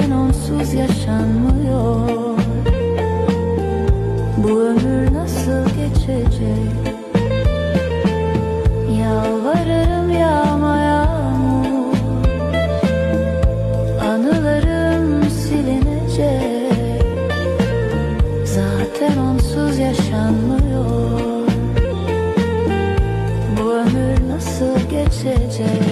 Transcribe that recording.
sen onsuz yaşanmıyor. Bu ömür nasıl geçecek? Yalvarırım yağma yağmur. Anılarım silinecek. Zaten onsuz yaşanmıyor. Bu ömür nasıl geçecek?